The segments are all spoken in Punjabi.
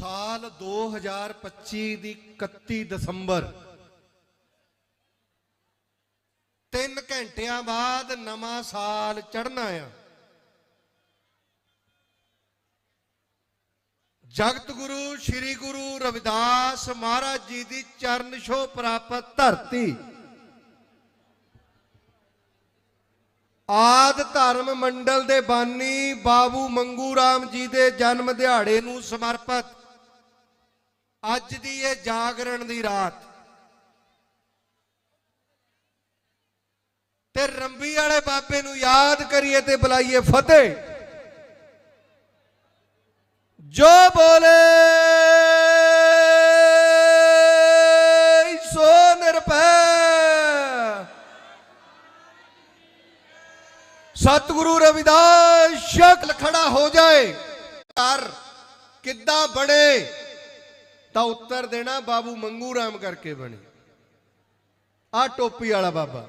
ਸਾਲ 2025 ਦੀ 31 ਦਸੰਬਰ। 3 ਘੰਟਿਆਂ ਬਾਅਦ ਨਵਾਂ ਸਾਲ ਚੜਨਾ ਆ। ਜਗਤ ਗੁਰੂ ਸ੍ਰੀ ਗੁਰੂ ਰਵਿਦਾਸ ਮਹਾਰਾਜ ਜੀ ਦੀ ਚਰਨ ਛੋਹ ਪ੍ਰਾਪਤ ਧਰਤੀ। ਆਦ ਧਰਮ ਮੰਡਲ ਦੇ ਬਾਨੀ ਬਾਬੂ ਮੰਗੂ ਰਾਮ ਜੀ ਦੇ ਜਨਮ ਦਿਹਾੜੇ ਨੂੰ ਸਮਰਪਿਤ ਅੱਜ ਦੀ ਇਹ ਜਾਗਰਣ ਦੀ ਰਾਤ। ਤੇ ਰੰਬੀ ਵਾਲੇ ਬਾਬੇ ਨੂੰ ਯਾਦ ਕਰੀਏ ਤੇ ਬੁਲਾਈਏ ਫਤਿਹ। ਜੋ ਬੋਲੇ, ਸੋ ਨਿਰਭੈ। ਸਤਿਗੁਰੂ ਰਵਿਦਾਸ, ਸ਼ਕਲ ਖੜਾ ਹੋ ਜਾਏ। ਘਰ ਕਿੱਦਾਂ ਬੜੇ ਤਾਂ ਉੱਤਰ ਦੇਣਾ ਬਾਬੂ ਮੰਗੂ ਰਾਮ ਕਰਕੇ ਬਣੇ। ਆ ਟੋਪੀ ਵਾਲਾ ਬਾਬਾ।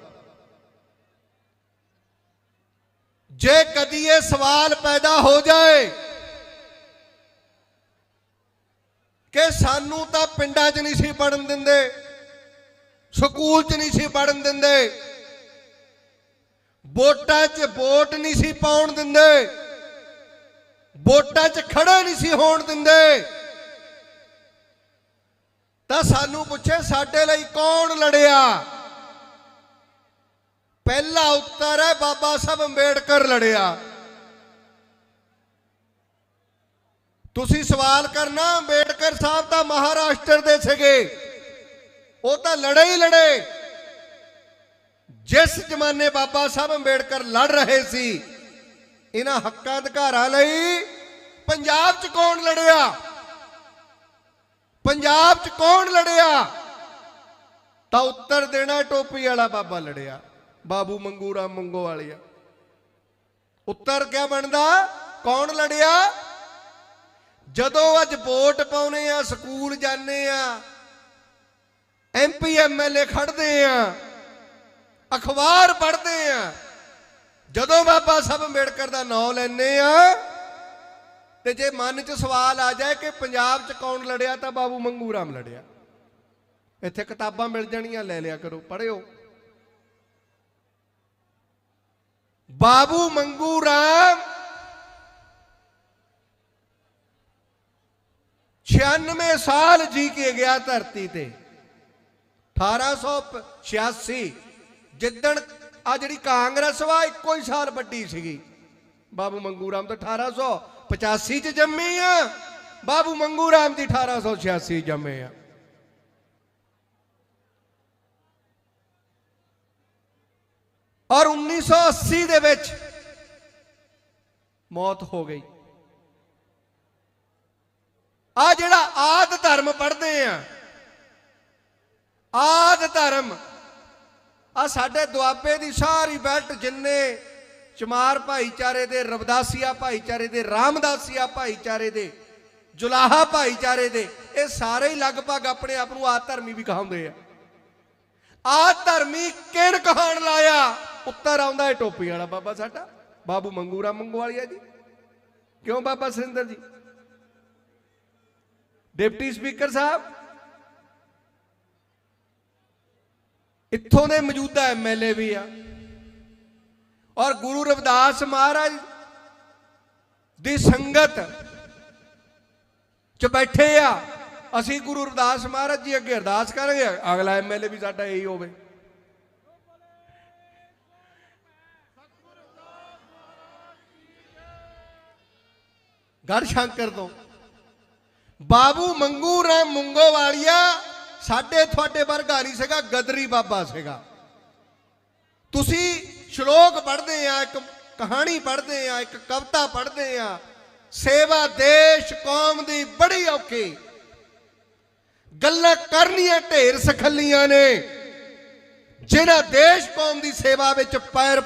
ਜੇ ਕਦੀ ਇਹ ਸਵਾਲ ਪੈਦਾ ਹੋ ਜਾਏ ਕਿ ਸਾਨੂੰ ਤਾਂ ਪਿੰਡਾਂ 'ਚ ਨਹੀਂ ਸੀ ਪੜਨ ਦਿੰਦੇ, ਸਕੂਲ 'ਚ ਨਹੀਂ ਸੀ ਪੜਨ ਦਿੰਦੇ, ਵੋਟਾਂ 'ਚ ਵੋਟ ਨਹੀਂ ਸੀ ਪਾਉਣ ਦਿੰਦੇ, ਵੋਟਾਂ 'ਚ ਖੜੇ ਨਹੀਂ ਸੀ ਹੋਣ ਦਿੰਦੇ ਤਾਂ ਸਾਨੂੰ ਪੁੱਛੇ, ਸਾਡੇ ਲਈ ਕੌਣ ਲੜਿਆ? ਪਹਿਲਾ ਉੱਤਰ ਹੈ ਬਾਬਾ ਸਾਹਿਬ ਅੰਬੇਡਕਰ ਲੜਿਆ। ਤੁਸੀਂ ਸਵਾਲ ਕਰਨਾ, ਅੰਬੇਡਕਰ ਸਾਹਿਬ ਤਾਂ ਮਹਾਰਾਸ਼ਟਰ ਦੇ ਸੀਗੇ। ਉਹ ਤਾਂ ਲੜੇ ਹੀ ਲੜੇ। ਜਿਸ ਜ਼ਮਾਨੇ ਬਾਬਾ ਸਾਹਿਬ ਅੰਬੇਡਕਰ ਲੜ ਰਹੇ ਸੀ, ਇਹਨਾਂ ਹੱਕਾਂ ਅਧਿਕਾਰਾਂ ਲਈ ਪੰਜਾਬ 'ਚ ਕੌਣ ਲੜਿਆ? ਪੰਜਾਬ 'ਚ ਕੌਣ ਲੜਿਆ? ਤਾਂ ਉੱਤਰ ਦੇਣਾ ਟੋਪੀ ਵਾਲਾ ਬਾਬਾ ਲੜਿਆ। ਬਾਬੂ ਮੰਗੂ ਰਾਮ ਮੰਗੋ ਵਾਲਿਆ ਉੱਤਰ ਕਿਆ ਬਣਦਾ? ਕੌਣ ਲੜਿਆ? ਜਦੋਂ ਅੱਜ ਵੋਟ ਪਾਉਨੇ ਆ, ਸਕੂਲ ਜਾਂਦੇ ਆ ਐਮਪੀ ਐਮਐਲਏ ਖੜਦੇ ਆ, ਅਖਬਾਰ ਪੜ੍ਹਦੇ ਆ, ਜਦੋਂ ਬਾਬਾ ਸਾਹਿਬ ਅੰਬੇਡਕਰ ਦਾ ਨਾਮ ਲੈਨੇ ਆ ਤੇ ਜੇ ਮਨ 'ਚ ਸਵਾਲ ਆ ਜਾਏ ਕਿ ਪੰਜਾਬ 'ਚ ਕੌਣ ਲੜਿਆ, ਤਾਂ ਬਾਬੂ ਮੰਗੂ ਰਾਮ ਲੜਿਆ। ਇੱਥੇ ਕਿਤਾਬਾਂ ਮਿਲ ਜਾਣੀਆਂ, ਲੈ ਲਿਆ ਕਰੋ, ਪੜ੍ਹਿਓ। ਬਾਬੂ ਮੰਗੂ ਰਾਮ 96 ਸਾਲ ਜੀ ਕੇ ਗਿਆ ਧਰਤੀ ਤੇ। 1886 ਜਿੱਦਣ ਆ ਜਿਹੜੀ ਕਾਂਗਰਸ ਵਾ, ਇੱਕੋ ਹੀ ਸਾਲ ਵੱਡੀ ਸੀਗੀ। ਬਾਬੂ ਮੰਗੂ ਰਾਮ ਤਾਂ 1885 ਚ ਜੰਮੀ ਆ। ਬਾਬੂ ਮੰਗੂ ਰਾਮ ਦੀ 1886 ਜੰਮੇ ਆ। ਔਰ 1980 ਦੇ ਵਿੱਚ ਮੌਤ ਹੋ ਗਈ। ਆ ਜਿਹੜਾ ਆਦ ਧਰਮ ਪੜ੍ਹਦੇ ਆ, ਆਦ ਧਰਮ ਆ ਸਾਡੇ ਦੁਆਬੇ ਦੀ ਸਾਰੀ ਬੈਲਟ ਜਿੰਨੇ ਚਮਾਰ ਭਾਈਚਾਰੇ ਦੇ, ਰਵਦਾਸੀਆ ਭਾਈਚਾਰੇ ਦੇ, ਰਾਮਦਾਸੀਆ ਭਾਈਚਾਰੇ ਦੇ, ਜੁਲਾਹਾ ਭਾਈਚਾਰੇ ਦੇ, ਇਹ ਸਾਰੇ ਹੀ ਲਗਭਗ ਆਪਣੇ ਆਪ ਨੂੰ ਆਦ ਧਰਮੀ ਵੀ ਕਹਾਉਂਦੇ ਆ। ਆਦ ਧਰਮੀ ਕਿਹਨ ਕਹਾਣ ਲਾਇਆ? ਉੱਤਰ ਆਉਂਦਾ ਹੈ ਟੋਪੀ ਵਾਲਾ ਬਾਬਾ ਸਾਡਾ, ਬਾਬੂ ਮੰਗੂਰਾ ਮੰਗਵਾਲੀਆ ਜੀ। ਕਿਉਂ ਬਾਬਾ ਸਿੰਦਰ ਜੀ? ਡਿਪਟੀ ਸਪੀਕਰ ਸਾਹਿਬ? ਇੱਥੋਂ ਦੇ ਮੌਜੂਦਾ ਐਮਐਲਏ ਵੀ ਆ। ਔਰ ਗੁਰੂ ਰਵਿਦਾਸ ਮਹਾਰਾਜ ਦੀ ਸੰਗਤ ਚ ਬੈਠੇ ਆ, ਅਸੀਂ ਗੁਰੂ ਰਵਿਦਾਸ ਮਹਾਰਾਜ ਜੀ ਅੱਗੇ ਅਰਦਾਸ ਕਰਾਂਗੇ, ਅਗਲਾ ਐਮਐਲਏ ਵੀ ਸਾਡਾ ਇਹੀ ਹੋਵੇ। ਗੜ ਸ਼ੰਕਰ ਤੋਂ। ਬਾਬੂ ਮੰਗੂ ਰਾਮ ਮੁੰਗੋ ਵਾਲੀਆ, ਸਾਡੇ ਤੁਹਾਡੇ ਵਰਗਾ ਨਹੀਂ ਸੀਗਾ, ਗਦਰੀ ਬਾਬਾ ਸੀਗਾ। ਤੁਸੀਂ ਸ਼ਲੋਕ ਪੜ੍ਹਦੇ ਆ, ਇੱਕ ਕਹਾਣੀ ਪੜ੍ਹਦੇ ਆ, ਇੱਕ ਕਵਿਤਾ ਪੜ੍ਹਦੇ ਆ। ਸੇਵਾ ਦੇਸ਼ ਕੌਮ ਦੀ ਬੜੀ ਔਖੀ। ਗੱਲਾਂ ਕਰਨੀਆਂ ਢੇਰ ਸਖੱਲੀਆਂ ਨੇ। ਜਿਹੜਾ ਦੇਸ਼ ਕੌਮ ਦੀ ਸੇਵਾ ਵਿੱਚ ਪੈਰ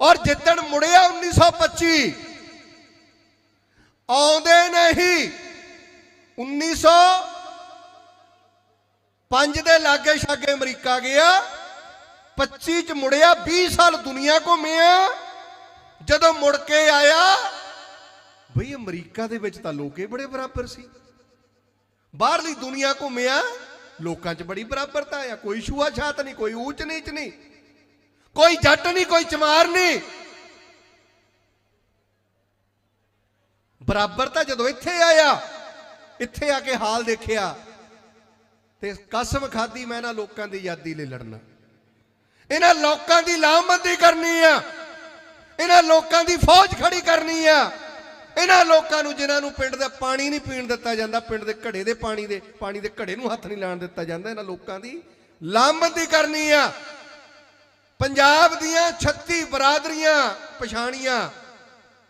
ਔਰ ਜਿੱਦਣ ਮੁੜਿਆ 1925 ਆਉਂਦੇ ਨਹੀਂ। 1905 ਦੇ ਲਾਗੇ ਛਾਗੇ ਅਮਰੀਕਾ ਗਿਆ। 25 ਚ ਮੁੜਿਆ 20 ਸਾਲ ਦੁਨੀਆ ਘੁੰਮਿਆ। ਜਦੋਂ ਮੁੜ ਕੇ ਆਇਆ, ਬਈ ਅਮਰੀਕਾ ਦੇ ਵਿੱਚ ਤਾਂ ਲੋਕੇ ਬੜੇ ਬਰਾਬਰ ਸੀ। ਬਾਹਰਲੀ ਦੁਨੀਆ ਘੁੰਮਿਆ, ਲੋਕਾਂ 'ਚ ਬੜੀ ਬਰਾਬਰਤਾ ਆ ਕੋਈ ਛੂਆ ਛਾਤ ਨਹੀਂ, ਕੋਈ ਊਚ ਨੀਚ ਨਹੀਂ, ਕੋਈ ਜੱਟ ਨਹੀਂ, ਕੋਈ ਚਮਾਰ ਨਹੀਂ। ਬਰਾਬਰਤਾ ਜਦੋਂ ਇੱਥੇ ਆਇਆ, ਇੱਥੇ ਆ ਕੇ ਹਾਲ ਦੇਖਿਆ, ਤੇ ਕਸਮ ਖਾਦੀ ਮੈਂ ਨਾ ਲੋਕਾਂ ਦੀ ਆਜ਼ਾਦੀ ਲਈ ਲੜਨਾ। ਇਹਨਾਂ ਲੋਕਾਂ ਦੀ ਲਾਮਬੰਦੀ ਕਰਨੀ ਆ। ਇਹਨਾਂ ਲੋਕਾਂ ਦੀ ਫੌਜ ਖੜੀ ਕਰਨੀ ਆ। ਇਹਨਾਂ ਲੋਕਾਂ ਨੂੰ, ਜਿਨ੍ਹਾਂ ਨੂੰ ਪਿੰਡ ਦਾ ਪਾਣੀ ਨਹੀਂ ਪੀਣ ਦਿੱਤਾ ਜਾਂਦਾ, ਪਿੰਡ ਦੇ ਘੜੇ ਦੇ ਪਾਣੀ ਦੇ ਪਾਣੀ ਦੇ ਘੜੇ ਨੂੰ ਹੱਥ ਨਹੀਂ ਲਾਣ ਦਿੱਤਾ ਜਾਂਦਾ, ਇਹਨਾਂ ਲੋਕਾਂ ਦੀ ਲਾਮਬੰਦੀ ਕਰਨੀ ਆ। ਪੰਜਾਬ ਦੀਆਂ 36 ਬਰਾਦਰੀਆਂ ਪਛਾਣੀਆਂ,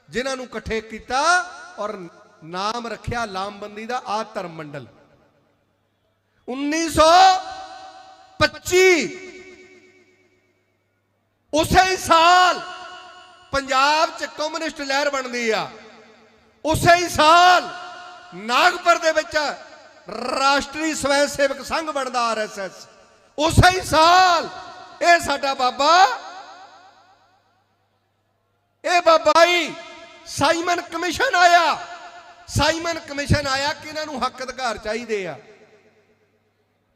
ਜਿਨ੍ਹਾਂ ਨੂੰ ਇਕੱਠੇ ਕੀਤਾ ਔਰ ਨਾਮ ਰੱਖਿਆ ਲਾਮਬੰਦੀ ਦਾ ਆ ਧਰਮ ਮੰਡਲ 1925 ਉਸੇ ਸਾਲ ਪੰਜਾਬ 'ਚ ਕਮਿਊਨਿਸਟ ਲਹਿਰ ਬਣਦੀ ਆ। ਉਸੇ ਹੀ ਸਾਲ ਨਾਗਪੁਰ ਦੇ ਵਿੱਚ ਰਾਸ਼ਟਰੀ ਸਵੈ ਸੇਵਕ ਸੰਘ ਬਣਦਾ ਆਰਐਸਐਸ ਉਸੇ ਹੀ ਸਾਲ ਇਹ ਸਾਡਾ ਬਾਬਾ, ਇਹ ਬਾਬਾ ਜੀ ਸਾਈਮਨ ਕਮਿਸ਼ਨ ਆਇਆ। ਸਾਈਮਨ ਕਮਿਸ਼ਨ ਆਇਆ ਕਿ ਇਹਨਾਂ ਨੂੰ ਹੱਕ ਅਧਿਕਾਰ ਚਾਹੀਦੇ ਆ।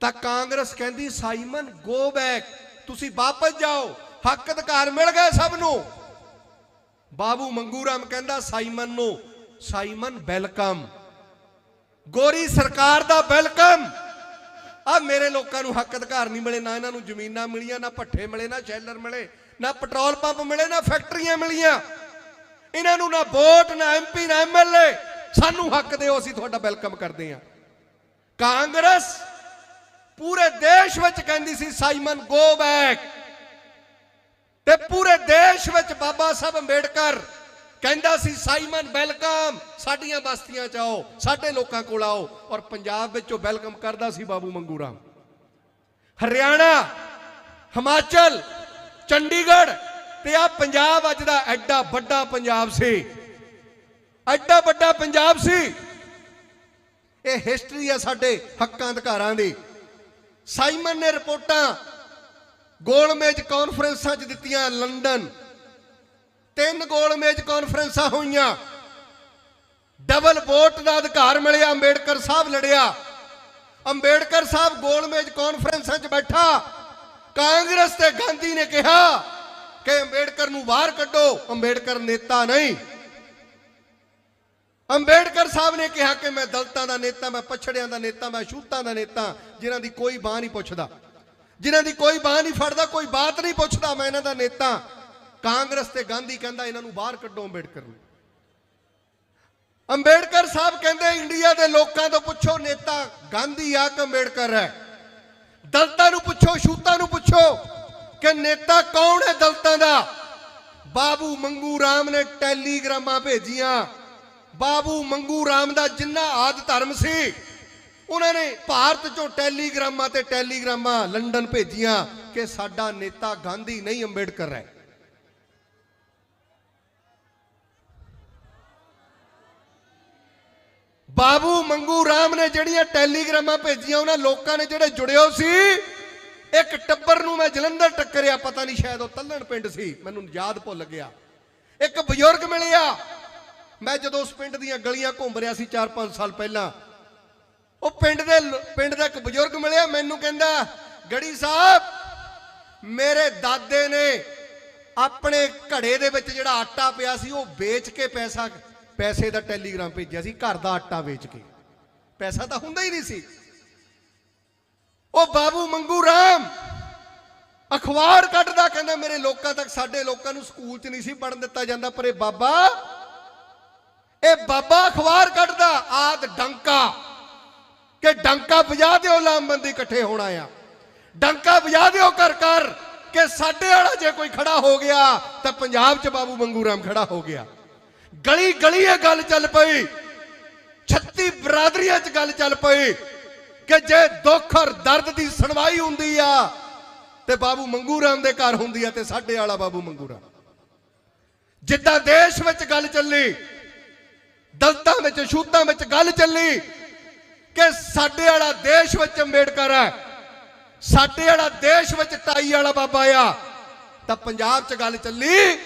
ਤਾਂ ਕਾਂਗਰਸ ਕਹਿੰਦੀ, ਸਾਈਮਨ ਗੋ ਬੈਕ ਤੁਸੀਂ ਵਾਪਸ ਜਾਓ। ਹੱਕ ਅਧਿਕਾਰ ਮਿਲ ਗਏ ਸਭ ਨੂੰ। ਬਾਬੂ ਮੰਗੂ ਰਾਮ ਕਹਿੰਦਾ, ਸਾਈਮਨ ਨੂੰ, ਸਾਈਮਨ ਵੈਲਕਮ। ਗੋਰੀ ਸਰਕਾਰ ਦਾ ਵੈਲਕਮ। ਆ ਮੇਰੇ ਲੋਕਾਂ ਨੂੰ ਹੱਕ ਅਧਿਕਾਰ ਨਹੀਂ ਮਿਲੇ, ਨਾ ਇਹਨਾਂ ਨੂੰ ਜ਼ਮੀਨਾਂ ਮਿਲੀਆਂ, ਨਾ ਪੱਠੇ ਮਿਲੇ, ਨਾ ਸ਼ੈਲਰ ਮਿਲੇ, ਨਾ ਪੈਟਰੋਲ ਪੰਪ ਮਿਲੇ, ਨਾ ਫੈਕਟਰੀਆਂ ਮਿਲੀਆਂ। ਇਹਨਾਂ ਨੂੰ ਨਾ ਵੋਟ, ਨਾ ਐਮਪੀ ਨਾ ਐਮਐਲਏ ਸਾਨੂੰ ਹੱਕ ਦਿਓ, ਅਸੀਂ ਤੁਹਾਡਾ ਵੈਲਕਮ ਕਰਦੇ ਹਾਂ। ਕਾਂਗਰਸ ਪੂਰੇ ਦੇਸ਼ ਵਿੱਚ ਕਹਿੰਦੀ ਸੀ, ਸਾਈਮਨ, ਗੋ ਬੈਕ। ਤੇ ਪੂਰੇ ਦੇਸ਼ ਵਿੱਚ ਬਾਬਾ ਸਾਹਿਬ ਅੰਬੇਡਕਰ ਕਹਿੰਦਾ ਸੀ, ਸਾਈਮਨ, ਵੈਲਕਮ। ਸਾਡੀਆਂ ਬਸਤੀਆਂ ਚ ਆਓ, ਸਾਡੇ ਲੋਕਾਂ ਕੋਲ ਆਓ। ਔਰ ਪੰਜਾਬ ਵਿੱਚ ਉਹ ਵੈਲਕਮ ਕਰਦਾ ਸੀ ਬਾਬੂ ਮੰਗੂ ਰਾਮ। ਹਰਿਆਣਾ, ਹਿਮਾਚਲ, ਚੰਡੀਗੜ੍ਹ ਤੇ ਆ ਪੰਜਾਬ ਅੱਜ ਦਾ ਐਡਾ ਵੱਡਾ ਪੰਜਾਬ ਸੀ। ਐਡਾ ਵੱਡਾ ਪੰਜਾਬ ਸੀ। ਇਹ ਹਿਸਟਰੀ ਆ ਸਾਡੇ ਹੱਕਾਂ ਅਧਿਕਾਰਾਂ ਦੀ। ਸਾਈਮਨ ਨੇ ਰਿਪੋਰਟਾਂ ਗੋਲਮੇਜ ਕਾਨਫਰੰਸਾਂ 'ਚ ਦਿੱਤੀਆਂ ਲੰਡਨ। ਤਿੰਨ ਗੋਲਮੇਜ ਕਾਨਫਰੰਸਾਂ ਹੋਈਆਂ। ਡਬਲ ਵੋਟ ਦਾ ਅਧਿਕਾਰ ਮਿਲਿਆ, ਅੰਬੇਡਕਰ ਸਾਹਿਬ ਲੜਿਆ। ਅੰਬੇਡਕਰ ਸਾਹਿਬ ਗੋਲਮੇਜ ਕਾਨਫਰੰਸਾਂ 'ਚ ਬੈਠਾ। ਕਾਂਗਰਸ ਤੇ ਗਾਂਧੀ ਨੇ ਕਿਹਾ ਕਿ ਅੰਬੇਡਕਰ ਨੂੰ ਬਾਹਰ ਕੱਢੋ, ਅੰਬੇਡਕਰ ਨੇਤਾ ਨਹੀਂ। ਅੰਬੇਡਕਰ ਸਾਹਿਬ ਨੇ ਕਿਹਾ ਕਿ ਮੈਂ ਦਲਤਾਂ ਦਾ ਨੇਤਾ, ਮੈਂ ਪਛੜਿਆਂ ਦਾ ਨੇਤਾ, ਮੈਂ ਸ਼ੂਤਾਂ ਦਾ ਨੇਤਾ, ਜਿਨ੍ਹਾਂ ਦੀ ਕੋਈ ਬਾਹ ਨਹੀਂ ਪੁੱਛਦਾ। ਜਿਨ੍ਹਾਂ ਦੀ ਕੋਈ ਬਾਹ ਨਹੀਂ ਫੜਦਾ, ਕੋਈ ਬਾਤ ਨਹੀਂ ਪੁੱਛਦਾ, ਮੈਂ ਇਹਨਾਂ ਦਾ ਨੇਤਾ। ਕਾਂਗਰਸ ਤੇ ਗਾਂਧੀ ਕਹਿੰਦਾ ਇਹਨਾਂ ਨੂੰ ਬਾਹਰ ਕੱਢੋ ਅੰਬੇਡਕਰ ਨੂੰ। ਅੰਬੇਡਕਰ ਸਾਹਿਬ ਕਹਿੰਦੇ, ਇੰਡੀਆ ਦੇ ਲੋਕਾਂ ਤੋਂ ਪੁੱਛੋ, ਨੇਤਾ ਗਾਂਧੀ ਆ ਕਿ ਅੰਬੇਡਕਰ ਹੈ? ਦਲਤਾਂ ਨੂੰ ਪੁੱਛੋ ਸ਼ੂਤਾਂ ਨੂੰ ਪੁੱਛੋ ਕਿ ਨੇਤਾ ਕੌਣ ਹੈ ਦਲਤਾਂ ਦਾ? ਬਾਬੂ ਮੰਗੂ ਰਾਮ ਨੇ ਟੈਲੀਗ੍ਰਾਮਾਂ ਭੇਜੀਆਂ। ਬਾਬੂ ਮੰਗੂ ਰਾਮ ਦਾ ਜਿੰਨਾ ਆਦ ਧਰਮ ਸੀ ਉਹਨਾਂ ਨੇ ਭਾਰਤ ਚੋਂ ਟੈਲੀਗ੍ਰਾਮਾਂ ਤੇ ਟੈਲੀਗ੍ਰਾਮਾਂ ਲੰਡਨ ਭੇਜੀਆਂ ਕਿ ਸਾਡਾ ਨੇਤਾ ਗਾਂਧੀ ਨਹੀਂ ਅੰਬੇਡਕਰ ਹੈ। ਬਾਬੂ ਮੰਗੂ ਰਾਮ ਨੇ ਜਿਹੜੀਆਂ ਟੈਲੀਗ੍ਰਾਮਾਂ ਭੇਜੀਆਂ, ਉਹਨਾਂ ਲੋਕਾਂ ਨੇ ਜਿਹੜੇ ਜੁੜਿਓ ਸੀ, ਇੱਕ ਟੱਬਰ ਨੂੰ ਮੈਂ ਜਲੰਧਰ ਟੱਕਰਿਆ, ਪਤਾ ਨਹੀਂ ਸ਼ਾਇਦ ਉਹ ਤੱਲਣ ਪਿੰਡ ਸੀ, ਮੈਨੂੰ ਯਾਦ ਭੁੱਲ ਗਿਆ। ਇੱਕ ਬਜ਼ੁਰਗ ਮਿਲਿਆ, ਮੈਂ ਜਦੋਂ ਉਸ ਪਿੰਡ ਦੀਆਂ ਗਲੀਆਂ ਘੁੰਮ ਰਿਹਾ ਸੀ 4-5 ਸਾਲ ਪਹਿਲਾਂ ਉਹ ਪਿੰਡ ਦੇ ਪਿੰਡ ਦਾ ਇੱਕ ਬਜ਼ੁਰਗ ਮਿਲਿਆ, ਮੈਨੂੰ ਕਹਿੰਦਾ, ਗੜੀ ਸਾਹਿਬ, ਮੇਰੇ ਦਾਦੇ ਨੇ ਆਪਣੇ ਘੜੇ ਦੇ ਵਿੱਚ ਜਿਹੜਾ ਆਟਾ ਪਿਆ ਸੀ, ਉਹ ਵੇਚ ਕੇ ਪੈਸਾ, ਪੈਸੇ ਦਾ ਟੈਲੀਗ੍ਰਾਮ ਭੇਜਿਆ ਸੀ, ਘਰ ਦਾ ਆਟਾ ਵੇਚ ਕੇ। ਪੈਸਾ ਤਾਂ ਹੁੰਦਾ ਹੀ ਨਹੀਂ ਸੀ। ਉਹ ਬਾਬੂ ਮੰਗੂ ਰਾਮ ਅਖਬਾਰ ਕੱਢਦਾ, ਕਹਿੰਦਾ, ਮੇਰੇ ਲੋਕਾਂ ਤੱਕ, ਸਾਡੇ ਲੋਕਾਂ ਨੂੰ ਸਕੂਲ 'ਚ ਨਹੀਂ ਸੀ ਪੜਨ ਦਿੱਤਾ ਜਾਂਦਾ, ਪਰ ਇਹ ਬਾਬਾ ਇਹ ਬਾਬਾ ਅਖਬਾਰ ਕੱਢਦਾ, ਆਦ ਡੰਕਾ। ਕਿ ਡੰਕਾ ਵਜਾ ਦਿਓ ਲਾਮਬੰਦੀ ਇਕੱਠੇ ਹੋਣਾ ਆ ਡੰਕਾ ਵਜਾ ਦਿਓ ਕਰ ਕਰ ਕਿ ਸਾਡੇ ਵਾਲਾ ਜੇ ਕੋਈ ਖੜਾ ਹੋ ਗਿਆ ਤਾਂ ਪੰਜਾਬ 'ਚ ਬਾਬੂ ਮੰਗੂ ਰਾਮ ਖੜਾ ਹੋ ਗਿਆ। ਗਲੀ ਗਲੀ ਇਹ ਗੱਲ ਚੱਲ ਪਈ 36 ਬਰਾਦਰੀਆਂ 'ਚ ਗੱਲ ਚੱਲ ਪਈ ਕਿ ਜੇ ਦੁੱਖ ਔਰ ਦਰਦ ਦੀ ਸੁਣਵਾਈ ਹੁੰਦੀ ਆ ਤੇ ਬਾਬੂ ਮੰਗੂ ਰਾਮ ਦੇ ਘਰ ਹੁੰਦੀ ਆ ਤੇ ਸਾਡੇ ਵਾਲਾ ਬਾਬੂ ਮੰਗੂ ਰਾਮ। ਜਿੱਦਾਂ ਦੇਸ਼ ਵਿੱਚ ਗੱਲ ਚੱਲੀ, ਦਲਤਾਂ ਵਿੱਚ ਛੂਤਾਂ ਵਿੱਚ ਗੱਲ ਚੱਲੀ ਕਿ ਸਾਡੇ ਵਾਲਾ ਦੇਸ਼ ਵਿੱਚ ਅੰਬੇਡਕਰ ਹੈ। ਸਾਡੇ ਵਾਲਾ ਦੇਸ਼ ਵਿੱਚ ਟਾਈ ਵਾਲਾ ਬਾਬਾ ਆ। ਤਾਂ ਪੰਜਾਬ 'ਚ ਗੱਲ ਚੱਲੀ,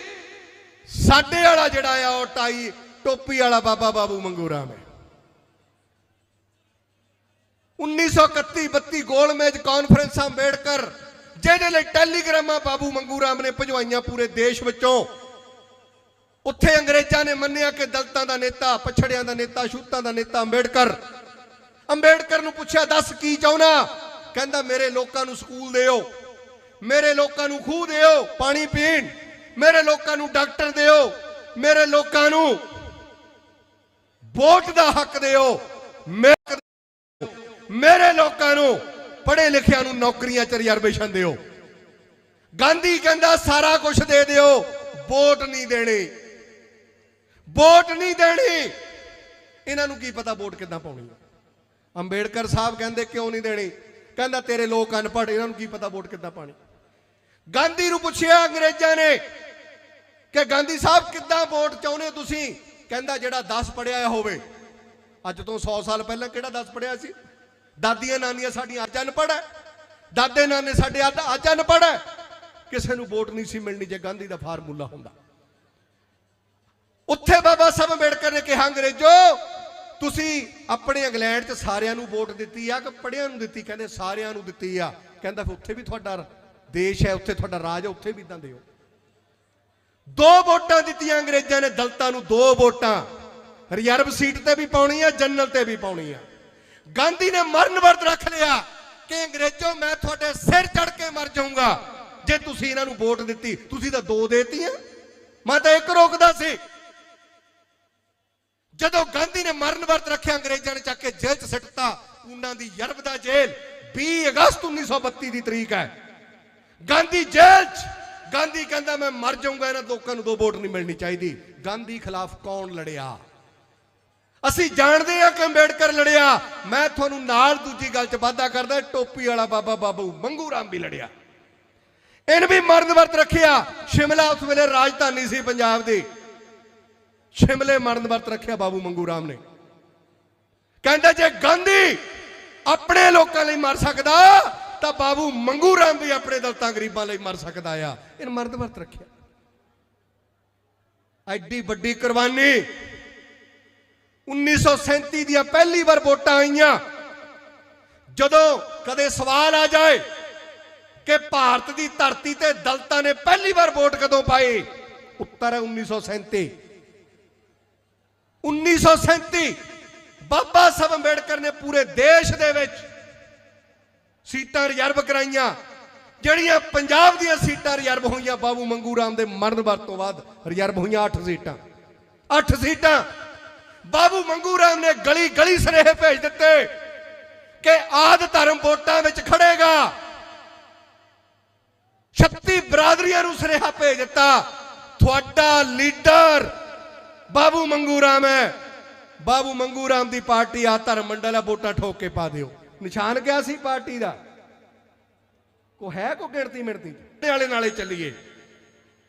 ਸਾਡੇ ਵਾਲਾ ਜਿਹੜਾ ਆ, ਉਹ ਟਾਈ ਟੋਪੀ ਵਾਲਾ ਬਾਬਾ ਬਾਬੂ ਮੰਗੂ ਰਾਮ ਹੈ। 1931 32 ਗੋਲਮੇਜ ਕਾਨਫਰੰਸ ਅੰਬੇਡਕਰ, ਜਿਹਦੇ ਲਈ ਟੈਲੀਗ੍ਰਾਮਾਂ ਬਾਬੂ ਮੰਗੂ ਰਾਮ ਨੇ ਭਜਵਾਈਆਂ ਪੂਰੇ ਦੇਸ਼ ਵਿੱਚੋਂ। ਉੱਥੇ ਅੰਗਰੇਜ਼ਾਂ ਨੇ ਮੰਨਿਆ ਕਿ ਦਲਤਾਂ ਦਾ ਨੇਤਾ, ਪਛੜਿਆਂ ਦਾ ਨੇਤਾ ਸ਼ੂਤਾਂ ਦਾ ਨੇਤਾ ਅੰਬੇਡਕਰ। ਅੰਬੇਡਕਰ ਨੂੰ ਪੁੱਛਿਆ, ਦੱਸ ਕੀ ਚਾਹੁੰਦਾ? ਕਹਿੰਦਾ, ਮੇਰੇ ਲੋਕਾਂ ਨੂੰ ਸਕੂਲ ਦਿਓ, ਮੇਰੇ ਲੋਕਾਂ ਨੂੰ ਖੂਹ ਦਿਓ, ਪਾਣੀ ਪੀਣ, ਮੇਰੇ ਲੋਕਾਂ ਨੂੰ ਡਾਕਟਰ ਦਿਓ, ਮੇਰੇ ਲੋਕਾਂ ਨੂੰ ਵੋਟ ਦਾ ਹੱਕ ਦਿਓ, ਮੇਰੇ ਲੋਕਾਂ ਨੂੰ ਪੜ੍ਹੇ ਲਿਖਿਆਂ ਨੂੰ ਨੌਕਰੀਆਂ 'ਚ ਰਿਜ਼ਰਵੇਸ਼ਨ ਦਿਓ। ਗਾਂਧੀ ਕਹਿੰਦਾ, ਸਾਰਾ ਕੁਝ ਦੇ ਦਿਓ, ਵੋਟ ਨਹੀਂ ਦੇਣੀ, ਵੋਟ ਨਹੀਂ ਦੇਣੀ। ਇਹਨਾਂ ਨੂੰ ਕੀ ਪਤਾ ਵੋਟ ਕਿੱਦਾਂ ਪਾਉਣੀ ਹੈ? ਅੰਬੇਡਕਰ ਸਾਹਿਬ ਕਹਿੰਦੇ, ਕਿਉਂ ਨਹੀਂ ਦੇਣੀ? ਕਹਿੰਦਾ, ਤੇਰੇ ਲੋਕ ਅਨਪੜ੍ਹ, ਇਹਨਾਂ ਨੂੰ ਕੀ ਪਤਾ ਵੋਟ ਕਿੱਦਾਂ ਪਾਣੀ? ਗਾਂਧੀ ਨੂੰ ਪੁੱਛਿਆ, ਅੰਗਰੇਜ਼ਾਂ ਨੇ ਕਿ ਗਾਂਧੀ ਸਾਹਿਬ ਕਿੱਦਾਂ ਵੋਟ ਚਾਹੁੰਦੇ ਹੋ ਤੁਸੀਂ? ਕਹਿੰਦਾ, ਜਿਹੜਾ 10 ਪੜਿਆ ਹੋਵੇ। ਅੱਜ ਤੋਂ 100 ਸਾਲ ਪਹਿਲਾਂ ਕਿਹੜਾ 10 ਪੜਿਆ ਸੀ? ਦਾਦੀਆਂ ਨਾਨੀਆਂ ਸਾਡੀਆਂ ਅੱਜ ਅਨਪੜ੍ਹ ਹੈ। ਦਾਦੇ ਨਾਨੇ ਸਾਡੇ ਅੱਜ ਅੱਜ ਅਨਪੜ੍ਹ ਹੈ। ਕਿਸੇ ਨੂੰ ਵੋਟ ਨਹੀਂ ਸੀ ਮਿਲਣੀ ਜੇ ਗਾਂਧੀ ਦਾ ਫਾਰਮੂਲਾ ਹੁੰਦਾ। ਉੱਥੇ ਬਾਬਾ ਸਾਹਿਬ ਅੰਬੇਡਕਰ ਨੇ ਕਿਹਾ, ਅੰਗਰੇਜ਼ੋ ਤੁਸੀਂ ਆਪਣੇ ਇੰਗਲੈਂਡ 'ਚ ਸਾਰਿਆਂ ਨੂੰ ਵੋਟ ਦਿੱਤੀ ਆ ਕਿ ਪੜਿਆਂ ਨੂੰ ਦਿੱਤੀ? ਕਹਿੰਦੇ ਸਾਰਿਆਂ ਨੂੰ ਦਿੱਤੀ ਆ। ਕਹਿੰਦਾ ਫਿਰ ਉੱਥੇ ਵੀ ਤੁਹਾਡਾ ਦੇਸ਼ ਹੈ, ਉੱਥੇ ਤੁਹਾਡਾ ਰਾਜ ਹੈ, ਉੱਥੇ ਵੀ ਇਦਾਂ ਦਿਓ ਦੋ ਵੋਟਾਂ ਦਿੱਤੀਆਂ ਅੰਗਰੇਜ਼ਾਂ ਨੇ, ਦਲਤਾਂ ਨੂੰ ਦੋ ਵੋਟਾਂ। ਰਿਜ਼ਰਵ ਸੀਟ ਤੇ ਵੀ ਪਾਉਣੀ ਆ, ਜਨਰਲ ਤੇ ਵੀ ਪਾਉਣੀ ਆ। ਗਾਂਧੀ ਨੇ ਮਰਨ ਵਰਤ ਰੱਖ ਲਿਆ ਕਿ ਅੰਗਰੇਜ਼ੋ, ਮੈਂ ਤੁਹਾਡੇ ਸਿਰ ਚੜ ਕੇ ਮਰ ਜਾਊਂਗਾ। ਜੇ ਤੁਸੀਂ ਇਹਨਾਂ ਨੂੰ ਵੋਟ ਦਿੱਤੀ, ਤੁਸੀਂ ਤਾਂ ਦੋ ਦੇਤੀਆਂ। ਮੈਂ ਤਾਂ ਇੱਕ ਰੋਕਦਾ ਸੀ। ਜਦੋਂ ਗਾਂਧੀ ਨੇ ਮਰਨ ਵਰਤ ਰੱਖਿਆ, ਅੰਗਰੇਜ਼ਾਂ ਨੇ ਚੱਕ ਕੇ ਜੇਲ੍ਹ 'ਚ ਸਿੱਟਤਾ, ਉਹਨਾਂ ਦੀ ਯਰਬ ਦਾ ਜੇਲ੍ਹ 20 ਅਗਸਤ 1932 ਦੀ ਤਰੀਕ ਹੈ। ਗਾਂਧੀ ਜੇਲ੍ਹ 'ਚ, ਗਾਂਧੀ ਕਹਿੰਦਾ, ਮੈਂ ਮਰ ਜਾਊਂਗਾ, ਇਹਨਾਂ ਲੋਕਾਂ ਨੂੰ ਦੋ ਵੋਟ ਨਹੀਂ ਮਿਲਣੀ ਚਾਹੀਦੀ। ਗਾਂਧੀ ਖਿਲਾਫ ਕੌਣ ਲੜਿਆ? ਅਸੀਂ ਜਾਣਦੇ ਹਾਂ ਕਿ ਅੰਬੇਡਕਰ ਲੜਿਆ। ਮੈਂ ਤੁਹਾਨੂੰ ਨਾਲ ਦੂਜੀ ਗੱਲ 'ਚ ਵਾਅਦਾ ਕਰਦਾ, ਟੋਪੀ ਵਾਲਾ ਬਾਬਾ ਬਾਬੂ ਮੰਗੂ ਰਾਮ ਵੀ ਲੜਿਆ। ਇਹਨ ਵੀ ਮਰਨ ਵਰਤ ਰੱਖਿਆ। ਸ਼ਿਮਲਾ ਉਸ ਵੇਲੇ ਰਾਜਧਾਨੀ ਸੀ ਪੰਜਾਬ ਦੀ। ਸ਼ਿਮਲੇ ਮਰਨ ਵਰਤ ਰੱਖਿਆ ਬਾਬੂ ਮੰਗੂ ਰਾਮ ਨੇ। ਕਹਿੰਦਾ ਜੇ ਗਾਂਧੀ ਆਪਣੇ ਲੋਕਾਂ ਲਈ ਮਰ ਸਕਦਾ, ਤਾਂ ਬਾਬੂ ਮੰਗੂ ਰਾਮ ਵੀ ਆਪਣੇ ਦਲਤਾਂ ਗਰੀਬਾਂ ਲਈ ਮਰ ਸਕਦਾ ਆ। ਇਹਨ ਮਰਦ ਵਰਤ ਰੱਖਿਆ। ਐਡੀ ਵੱਡੀ ਕੁਰਬਾਨੀ। 1937 ਦੀਆਂ ਪਹਿਲੀ ਵਾਰ ਵੋਟਾਂ ਆਈਆਂ। ਜਦੋਂ ਕਦੇ ਸਵਾਲ ਆ ਜਾਏ ਕਿ ਭਾਰਤ ਦੀ ਧਰਤੀ ਤੇ ਦਲਤਾਂ ਨੇ ਪਹਿਲੀ ਵਾਰ ਵੋਟ ਕਦੋਂ ਪਾਈ ਉੱਤਰ ਹੈ 1937 1937, ਬਾਬਾ ਸਾਹਿਬ ਅੰਬੇਡਕਰ ਨੇ ਪੂਰੇ ਦੇਸ਼ ਦੇ ਵਿੱਚ ਸੀਟਾਂ ਰਿਜ਼ਰਵ ਕਰਾਈਆਂ, ਜਿਹੜੀਆਂ ਪੰਜਾਬ ਦੀਆਂ ਸੀਟਾਂ ਰਿਜ਼ਰਵ ਹੋਈਆਂ, ਬਾਬੂ ਮੰਗੂ ਰਾਮ ਦੇ ਮਰਨ ਵਰਤ ਤੋਂ ਬਾਅਦ ਰਿਜ਼ਰਵ ਹੋਈਆਂ 8 ਸੀਟਾਂ। 8 ਸੀਟਾਂ, ਬਾਬੂ ਮੰਗੂ ਰਾਮ ਨੇ ਗਲੀ ਗਲੀ ਸਰੇਹ ਭੇਜ ਦਿੱਤੇ ਕਿ ਆਦ ਧਰਮ ਵੋਟਾਂ ਵਿੱਚ ਖੜੇਗਾ। 36 ਬਰਾਦਰੀਆਂ ਨੂੰ ਸਰੇਹਾ ਭੇਜ ਦਿੱਤਾ, ਤੁਹਾਡਾ ਲੀਡਰ ਬਾਬੂ ਮੰਗੂ ਰਾਮ ਹੈ। ਬਾਬੂ ਮੰਗੂ ਰਾਮ ਦੀ ਪਾਰਟੀ ਆ, ਧਰਮ ਮੰਡਲ ਹੈ ਵੋਟਾਂ ਠੋਕ ਕੇ ਪਾ ਦਿਓ। ਨਿਸ਼ਾਨ ਕਿਆ ਸੀ ਪਾਰਟੀ ਦਾ? ਕੋ ਹੈ ਕੋ ਗਿਣਤੀ ਮਿਣਤੀ? ਇਹਦੇ ਵਾਲੇ ਨਾਲੇ ਚੱਲੀਏ।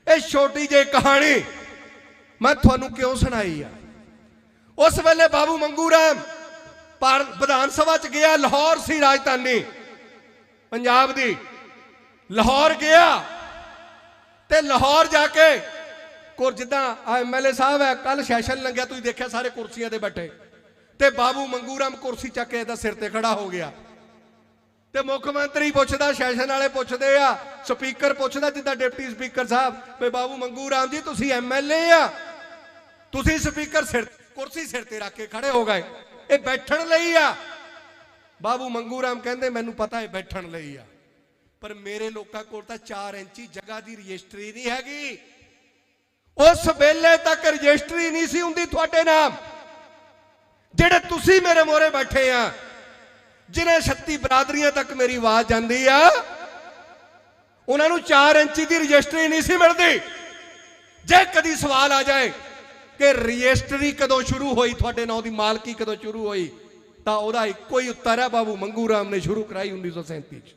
ਇਹ ਛੋਟੀ ਜਿਹੀ ਕਹਾਣੀ ਮੈਂ ਤੁਹਾਨੂੰ ਕਿਉਂ ਸੁਣਾਈ ਆ? ਉਸ ਵੇਲੇ ਬਾਬੂ ਮੰਗੂ ਰਾਮ ਪਰ ਵਿਧਾਨ ਸਭਾ ਚ ਗਿਆ, ਲਾਹੌਰ ਸੀ ਰਾਜਧਾਨੀ। ਪੰਜਾਬ ਦੀ। ਲਾਹੌਰ ਗਿਆ ਤੇ ਲਾਹੌਰ ਜਾ ਕੇ ਕੋਰ ਜਿੱਦਾਂ ਐਮਐਲਏ ਸਾਹਿਬ ਹੈ ਕੱਲ ਸੈਸ਼ਨ ਲੰਘਿਆ, ਤੁਸੀਂ ਦੇਖਿਆ ਸਾਰੇ ਕੁਰਸੀਆਂ ਤੇ ਬੈਠੇ। ਤੇ ਬਾਬੂ ਮੰਗੂ ਕੁਰਸੀ ਚੱਕ ਕੇ ਇਹਦਾ ਸਿਰ ਤੇ ਖੜਾ ਹੋ ਗਿਆ। ਤੇ ਮੁੱਖ ਮੰਤਰੀ ਪੁੱਛਦਾ, ਸੈਸ਼ਨ ਵਾਲੇ ਪੁੱਛਦੇ ਆ, ਸਪੀਕਰ ਪੁੱਛਦਾ ਜਿੱਦਾਂ ਡਿਪਟੀ ਸਪੀਕਰ ਸਾਹਿਬ, ਵੀ ਬਾਬੂ ਮੰਗੂ ਜੀ, ਤੁਸੀਂ ਐਮਐਲਏ ਆ। ਤੁਸੀਂ ਸਪੀਕਰ ਸਿਰ, ਕੁਰਸੀ ਸਿਰ ਤੇ ਰੱਖ ਕੇ ਖੜੇ ਹੋ ਗਏ। ਇਹ ਬੈਠਣ ਲਈ ਆ। ਬਾਬੂ ਮੰਗੂ ਰਾਮ ਕਹਿੰਦੇ, ਮੈਨੂੰ ਪਤਾ ਇਹ ਬੈਠਣ ਲਈ ਆ। ਪਰ ਮੇਰੇ ਲੋਕਾਂ ਕੋਲ ਤਾਂ 4 ਇੰਚੀ ਜਗ੍ਹਾ ਦੀ ਰਜਿਸਟਰੀ ਨਹੀਂ ਹੈਗੀ। ਉਸ ਵੇਲੇ ਤੱਕ ਰਜਿਸਟਰੀ ਨਹੀਂ ਸੀ ਹੁੰਦੀ ਤੁਹਾਡੇ ਨਾਮ। ਜਿਹੜੇ ਤੁਸੀਂ ਮੇਰੇ ਮੋਰੇ ਬੈਠੇ ਆ, ਜਿਨ੍ਹਾਂ 36 ਬਰਾਦਰੀਆਂ ਤੱਕ ਮੇਰੀ ਆਵਾਜ਼ ਜਾਂਦੀ ਆ, ਉਹਨਾਂ ਨੂੰ 4 ਇੰਚੀ ਦੀ ਰਜਿਸਟਰੀ ਨਹੀਂ ਸੀ ਮਿਲਦੀ। ਜੇ ਕਦੀ ਸਵਾਲ ਆ ਜਾਏ ਕਿ ਰਜਿਸਟਰੀ ਕਦੋਂ ਸ਼ੁਰੂ ਹੋਈ, ਤੁਹਾਡੇ ਨਾਂ ਦੀ ਮਾਲਕੀ ਕਦੋਂ ਸ਼ੁਰੂ ਹੋਈ, ਤਾਂ ਉਹਦਾ ਇੱਕੋ ਹੀ ਉੱਤਰ ਹੈ ਬਾਬੂ ਮੰਗੂ ਰਾਮ ਨੇ ਸ਼ੁਰੂ ਕਰਾਈ 1937 ਚ।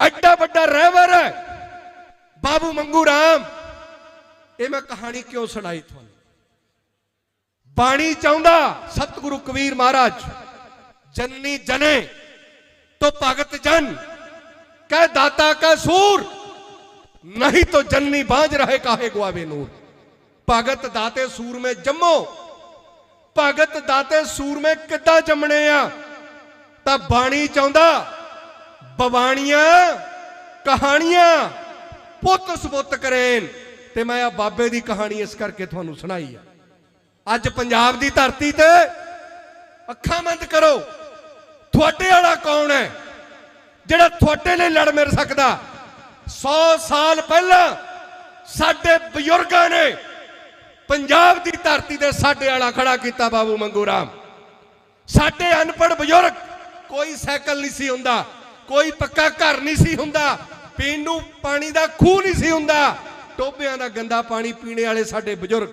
ਐਡਾ ਵੱਡਾ ਰਹਿਬਰ ਹੈ, ਬਾਬੂ ਮੰਗੂ ਰਾਮ। ਇਹ ਮੈਂ ਕਹਾਣੀ ਕਿਉਂ ਸੁਣਾਈ ਤੁਹਾਨੂੰ? ਬਾਣੀ ਚਾਹੁੰਦਾ ਸਤਿਗੁਰੂ ਕਬੀਰ ਮਹਾਰਾਜ ਜਨਨੀ ਜਨੇ ਤੋ ਭਗਤ ਜਨ, ਕਹਿ ਦਾਤਾ ਕਾ ਸੂਰ, ਨਹੀਂ ਤੋ ਜਨਨੀ ਬਾਝ ਰਹੇ ਕਾਹੇ ਗੁਆਵੇ ਨੂਰ। ਭਗਤ ਦਾਤੇ ਸੂਰ ਮੇ ਜੰਮੋ, ਭਗਤ ਦਾਤੇ ਸੂਰ ਮੇ ਕਿੱਦਾਂ ਜੰਮਣੇ ਆ? ਤਾਂ ਬਾਣੀ ਚਾਹੁੰਦਾ, ਬਵਾਣੀਆਂ, ਕਹਾਣੀਆਂ ਪੁੱਤ ਸਬੁੱਤ ਕਰੇਨ। ਤੇ ਮੈਂ ਆ ਬਾਬੇ ਦੀ ਕਹਾਣੀ ਇਸ ਕਰਕੇ ਤੁਹਾਨੂੰ ਸੁਣਾਈ ਆ। ਅੱਜ ਪੰਜਾਬ ਦੀ ਧਰਤੀ ਤੇ ਅੱਖਾਂ ਬੰਦ ਕਰੋ। ਤੁਹਾਡੇ ਵਾਲਾ ਕੌਣ ਹੈ? ਜਿਹੜਾ ਤੁਹਾਡੇ ਲਈ ਲੜ ਮਿਲ ਸਕਦਾ। 100 ਸਾਲ ਪਹਿਲਾਂ ਸਾਡੇ ਬਜ਼ੁਰਗਾਂ ਨੇ ਪੰਜਾਬ ਦੀ ਧਰਤੀ ਤੇ ਸਾਡੇ ਵਾਲਾ ਖੜਾ ਕੀਤਾ ਬਾਬੂ ਮੰਗੂ ਰਾਮ। ਸਾਡੇ ਅਨਪੜ੍ਹ ਬਜ਼ੁਰਗ ਕੋਈ ਸਾਈਕਲ ਨਹੀਂ ਸੀ ਹੁੰਦਾ, ਕੋਈ ਪੱਕਾ ਘਰ ਨਹੀਂ ਸੀ ਹੁੰਦਾ, ਪੀਣ ਨੂੰ ਪਾਣੀ ਦਾ ਖੂਹ ਨਹੀਂ ਸੀ ਹੁੰਦਾ। ਟੋਬਿਆਂ ਦਾ ਗੰਦਾ ਪਾਣੀ ਪੀਣੇ ਵਾਲੇ ਸਾਡੇ ਬਜ਼ੁਰਗ,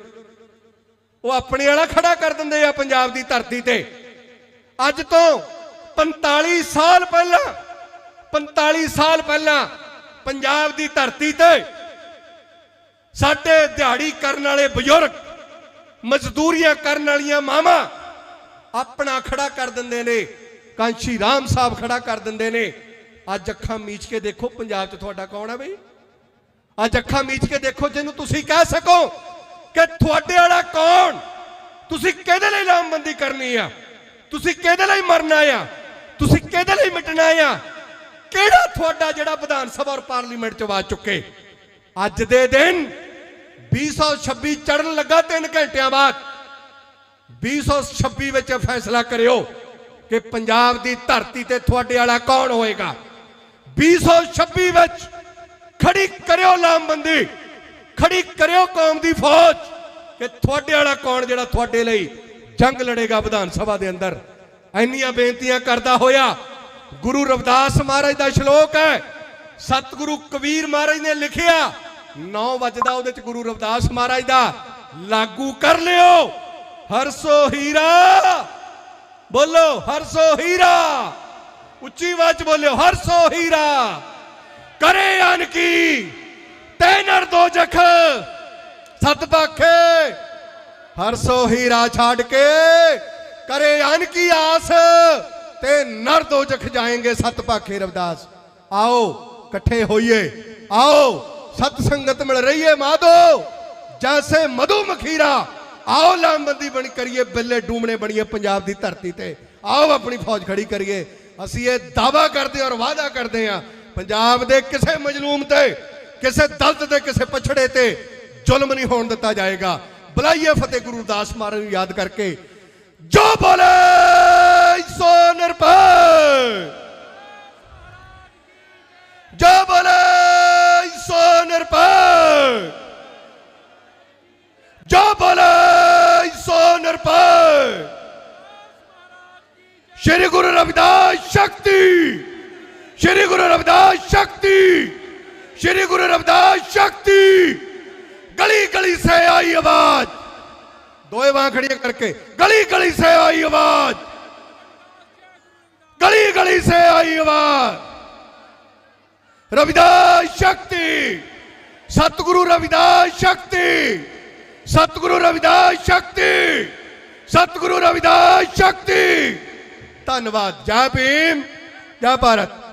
ਉਹ ਆਪਣੇ ਵਾਲਾ ਖੜਾ ਕਰ ਦਿੰਦੇ ਆ ਪੰਜਾਬ ਦੀ ਧਰਤੀ ਤੇ। ਅੱਜ ਤੋਂ 45 ਸਾਲ ਪਹਿਲਾਂ 45 ਸਾਲ ਪਹਿਲਾਂ ਪੰਜਾਬ ਦੀ ਧਰਤੀ ਤੇ ਸਾਡੇ ਦਿਹਾੜੀ ਕਰਨ ਵਾਲੇ ਬਜ਼ੁਰਗ, ਮਜ਼ਦੂਰੀਆਂ ਕਰਨ ਵਾਲੀਆਂ ਮਾਵਾਂ ਆਪਣਾ ਖੜਾ ਕਰ ਦਿੰਦੇ ਨੇ। ਕਾਂਸ਼ੀ ਰਾਮ ਸਾਹਿਬ ਖੜਾ ਕਰ ਦਿੰਦੇ ਨੇ। ਅੱਜ ਅੱਖਾਂ ਮੀਚ ਕੇ ਦੇਖੋ, ਪੰਜਾਬ 'ਚ ਤੁਹਾਡਾ ਕੌਣ ਹੈ ਬਈ? ਅੱਜ ਅੱਖਾਂ ਮੀਚ ਕੇ ਦੇਖੋ ਜਿਹਨੂੰ ਤੁਸੀਂ ਕਹਿ ਸਕੋ ਕਿ ਤੁਹਾਡੇ ਵਾਲਾ ਕੌਣ? ਤੁਸੀਂ ਕਿਹਦੇ ਲਈ ਲਾਮਬੰਦੀ ਕਰਨੀ ਆ? ਤੁਸੀਂ ਕਿਹਦੇ ਲਈ ਮਰਨਾ ਆ? ਤੁਸੀਂ ਕਿਹਦੇ ਲਈ ਮਿਟਣਾ ਆ? ਕਿਹੜਾ ਤੁਹਾਡਾ ਜਿਹੜਾ ਵਿਧਾਨ ਸਭਾ ਔਰ ਪਾਰਲੀਮੈਂਟ 'ਚ ਆਵਾਜ਼ ਚੁੱਕੇ? ਅੱਜ ਦੇ ਦਿਨ 2026 ਚੜਨ ਲੱਗਾ 3 ਘੰਟਿਆਂ ਬਾਅਦ। 2026 ਵਿੱਚ ਫੈਸਲਾ ਕਰਿਓ ਕਿ ਪੰਜਾਬ ਦੀ ਧਰਤੀ ਤੇ ਤੁਹਾਡੇ ਵਾਲਾ ਕੌਣ ਹੋਏਗਾ? 2026 ਵਿੱਚ ਖੜੀ ਕਰਿਓ ਲਾਮਬੰਦੀ, ਖੜੀ ਕਰਿਓ ਕੌਮ ਦੀ ਫੌਜ, ਕਿ ਤੁਹਾਡੇ ਵਾਲਾ ਕੌਣ ਜਿਹੜਾ ਤੁਹਾਡੇ ਲਈ ਜੰਗ ਲੜੇਗਾ ਵਿਧਾਨ ਸਭਾ ਦੇ ਅੰਦਰ। ਇੰਨੀਆਂ ਬੇਨਤੀਆਂ ਕਰਦਾ ਹੋਇਆ, ਗੁਰੂ ਰਵਿਦਾਸ ਮਹਾਰਾਜ ਦਾ ਸ਼ਲੋਕ ਹੈ, ਸਤਿਗੁਰੂ ਕਬੀਰ ਮਹਾਰਾਜ ਨੇ ਲਿਖਿਆ 9 ਵਜਦਾ ਉਹਦੇ ਚ ਗੁਰੂ ਰਵਿਦਾਸ ਮਹਾਰਾਜ ਦਾ, ਲਾਗੂ ਕਰ ਲਿਓ, ਹਰਸੋ ਹੀਰਾ, ਬੋਲੋ ਹਰਸੋ ਹੀਰਾ, ਉੱਚੀ ਆਵਾਜ਼ 'ਚ ਬੋਲਿਓ, ਹਰਸੋ ਹੀਰਾ। ਕਰੇ ਅਨਕੀ ਤੈ ਨਰ ਦੋ ਜਖ। ਸਤ ਪਾਖੇ। ਹਰਸੋ ਹੀਰਾ ਛੱਡ ਕੇ ਕਰੇ ਅਨ ਕੀ ਆਸ। ਤੇ ਨਰ ਦੋ ਜਖ ਜਾਏਂਗੇ ਸਤ ਪਾਖੇ ਰਵਦਾਸ। ਆਓ, ਇਕੱਠੇ ਹੋਈਏ। ਆਓ, ਸਤ ਸੰਗਤ ਮਿਲ ਰਹੀ ਹੈ ਮਾਧੋ। ਜੈਸੇ ਮਧੂ ਮਖੀਰਾ। ਆਓ, ਲਾਮਬੰਦੀ ਬਣ ਕਰੀਏ, ਬਿੱਲੇ ਡੂਮਣੇ ਬਣੀਏ ਪੰਜਾਬ ਦੀ ਧਰਤੀ ਤੇ। ਆਓ, ਆਪਣੀ ਫੌਜ ਖੜੀ ਕਰੀਏ। ਅਸੀਂ ਇਹ ਦਾਵਾ ਕਰਦੇ ਔਰ ਵਾਅਦਾ ਕਰਦੇ ਹਾਂ ਪੰਜਾਬ ਦੇ ਕਿਸੇ ਮਜਲੂਮ ਤੇ, ਕਿਸੇ ਦਲਤ ਤੇ, ਕਿਸੇ ਪਛੜੇ ਤੇ ਜ਼ੁਲਮ ਨਹੀਂ ਹੋਣ ਦਿੱਤਾ ਜਾਏਗਾ। ਬੁਲਾਈਏ ਫਤਿਹ ਗੁਰੂ ਦਾਸ ਮਹਾਰਾਜ ਨੂੰ ਯਾਦ ਕਰਕੇ। ਜੋ ਬੋਲੇ, ਸੋ ਨਿਰਭੈ। ਜੋ ਬੋਲੇ, ਸੋ ਨਿਰਭੈ। ਜੋ ਬੋਲੇ, ਸੋ ਨਿਰਭੈ। ਸ਼੍ਰੀ ਗੁਰੂ ਰਵਿਦਾਸ ਸ਼ਕਤੀ। ਸ਼੍ਰੀ ਗੁਰੂ ਰਵਿਦਾਸ ਸ਼ਕਤੀ, ਸ਼੍ਰੀ ਗੁਰੂ ਰਵਿਦਾਸ ਸ਼ਕਤੀ। ਗਲੀ ਗਲੀ ਸੇ ਆਈ ਆਵਾਜ਼। ਦੋਏ ਬਾਹਾਂ ਖੜੀਆਂ ਕਰਕੇ, ਗਲੀ ਗਲੀ ਸੇ ਆਈ ਆਵਾਜ਼। ਗਲੀ ਗਲੀ ਸੇ ਆਈ ਆਵਾਜ਼। ਰਵਿਦਾਸ ਸ਼ਕਤੀ, ਸਤਿਗੁਰੂ ਰਵਿਦਾਸ ਸ਼ਕਤੀ, ਸਤਿਗੁਰੂ ਰਵਿਦਾਸ ਸ਼ਕਤੀ, ਸਤਿਗੁਰੂ ਰਵਿਦਾਸ ਸ਼ਕਤੀ। ਧੰਨਵਾਦ, ਜੈ ਭੀਮ, ਜੈ ਭਾਰਤ।